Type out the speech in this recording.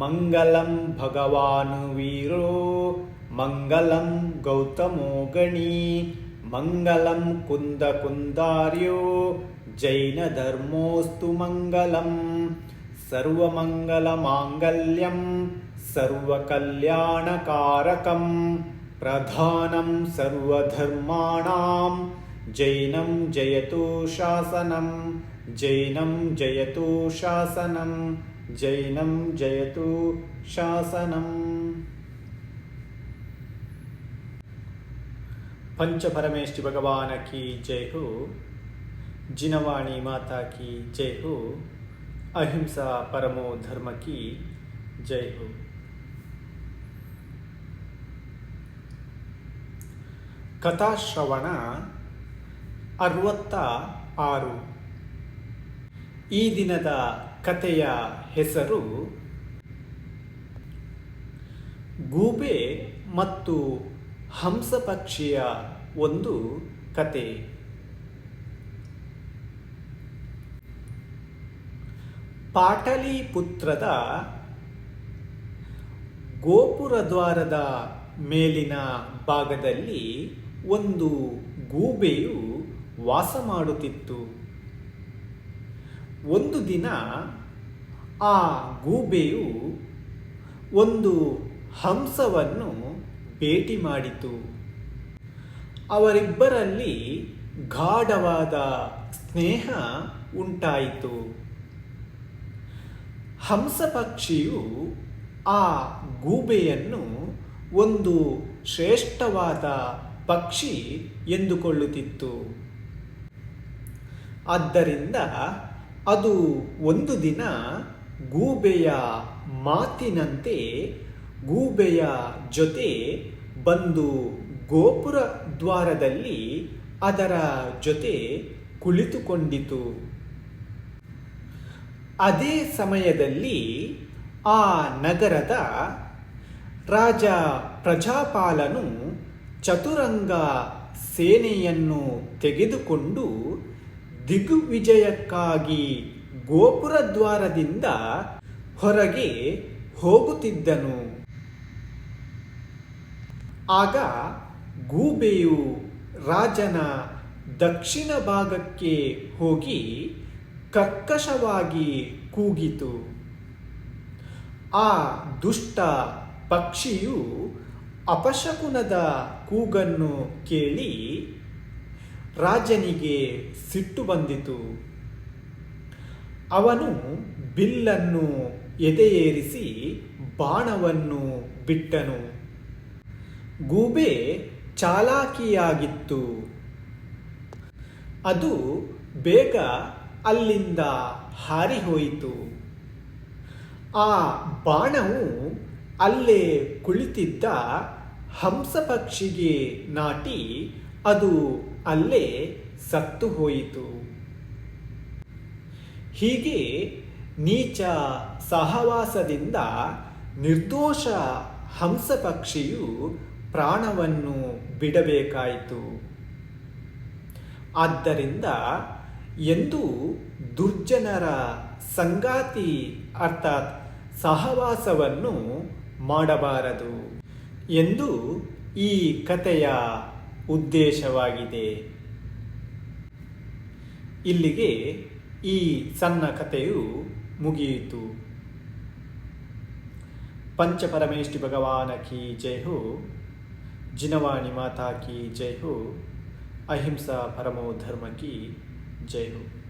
मङ्गलं भगवान् वीरो मङ्गलं गौतमो गणी मङ्गलं कुन्दकुन्दार्यो जैनधर्मोऽस्तु मङ्गलम् सर्वमङ्गलमाङ्गल्यं सर्वकल्याणकारकं प्रधानं सर्वधर्माणां जैनं जयतु शासनं जैनं जयतु शासनं जैनं जयतु शासनम् पंचपरमेष्टि भगवान की जय हो जिनवाणी माता की जय हो ಅಹಿಂಸಾ ಪರಮೋ ಧರ್ಮ ಕಿ ಜೈ ಹೋ ಕಥಾಶ್ರವಣ ಅರವತ್ತ ಆರು ಈ ದಿನದ ಕಥೆಯ ಹೆಸರು ಗೂಬೆ ಮತ್ತು ಹಂಸಪಕ್ಷಿಯ ಒಂದು ಕತೆ. ಪಾಟಲಿಪುತ್ರದ ಗೋಪುರದ್ವಾರದ ಮೇಲಿನ ಭಾಗದಲ್ಲಿ ಒಂದು ಗೂಬೆಯು ವಾಸ ಮಾಡುತ್ತಿತ್ತು. ಒಂದು ದಿನ ಆ ಗೂಬೆಯು ಒಂದು ಹಂಸವನ್ನು ಭೇಟಿ ಮಾಡಿತು. ಅವರಿಬ್ಬರಲ್ಲಿ ಗಾಢವಾದ ಸ್ನೇಹ ಉಂಟಾಯಿತು. ಹಂಸ ಪಕ್ಷಿಯು ಆ ಗೂಬೆಯನ್ನು ಒಂದು ಶ್ರೇಷ್ಠವಾದ ಪಕ್ಷಿ ಎಂದುಕೊಳ್ಳುತ್ತಿತ್ತು. ಆದ್ದರಿಂದ ಅದು ಒಂದು ದಿನ ಗೂಬೆಯ ಮಾತಿನಂತೆ ಗೂಬೆಯ ಜೊತೆ ಬಂದು ಗೋಪುರ ದ್ವಾರದಲ್ಲಿ ಅದರ ಜೊತೆ ಕುಳಿತುಕೊಂಡಿತು. ಅದೇ ಸಮಯದಲ್ಲಿ ಆ ನಗರದ ರಾಜ ಪ್ರಜಾಪಾಲನು ಚತುರಂಗ ಸೇನೆಯನ್ನು ತೆಗೆದುಕೊಂಡು ದಿಗ್ವಿಜಯಕ್ಕಾಗಿ ಗೋಪುರದ್ವಾರದಿಂದ ಹೊರಗೆ ಹೋಗುತ್ತಿದ್ದನು. ಆಗ ಗೂಬೆಯು ರಾಜನ ದಕ್ಷಿಣ ಭಾಗಕ್ಕೆ ಹೋಗಿ ಕರ್ಕಶವಾಗಿ ಕೂಗಿತು. ಆ ದುಷ್ಟ ಪಕ್ಷಿಯು ಅಪಶಕುನದ ಕೂಗನ್ನು ಕೇಳಿ ರಾಜನಿಗೆ ಸಿಟ್ಟು ಬಂದಿತು. ಅವನು ಬಿಲ್ಲನ್ನು ಎದೆಯೇರಿಸಿ ಬಾಣವನ್ನು ಬಿಟ್ಟನು. ಗೂಬೆ ಚಾಲಾಕಿಯಾಗಿತ್ತು. ಅದು ಬೇಗ ಅಲ್ಲಿಂದ ಹಾರಿಹೋಯಿತು. ಆ ಬಾಣವು ಅಲ್ಲೇ ಕುಳಿತಿದ್ದ ಹಂಸಪಕ್ಷಿಗೆ ನಾಟಿ ಅದು ಅಲ್ಲೇ ಸತ್ತು ಹೋಯಿತು. ಹೀಗೆ ನೀಚ ಸಹವಾಸದಿಂದ ನಿರ್ದೋಷ ಹಂಸ ಪಕ್ಷಿಯು ಪ್ರಾಣವನ್ನು ಬಿಡಬೇಕಾಯಿತು. ಆದ್ದರಿಂದ ಎಂದು ದುರ್ಜನರ ಸಂಗಾತಿ ಅರ್ಥಾತ್ ಸಹವಾಸವನ್ನು ಮಾಡಬಾರದು. ಎಂದು ಈ ಕಥೆಯ ಉದ್ದೇಶವಾಗಿದೆ. ಇಲ್ಲಿಗೆ ಈ ಸಣ್ಣ ಕಥೆಯು ಮುಗಿಯಿತು. ಪಂಚಪರಮೇಶ್ವರಿ ಭಗವಾನ ಕಿ ಜಯ ಹೋ, ಜಿನವಾಣಿ ಮಾತಾ ಕಿ ಜಯ ಹೋ, ಅಹಿಂಸಾ ಪರಮೋ ಧರ್ಮ ಕಿ ಜಯ ಹೋ.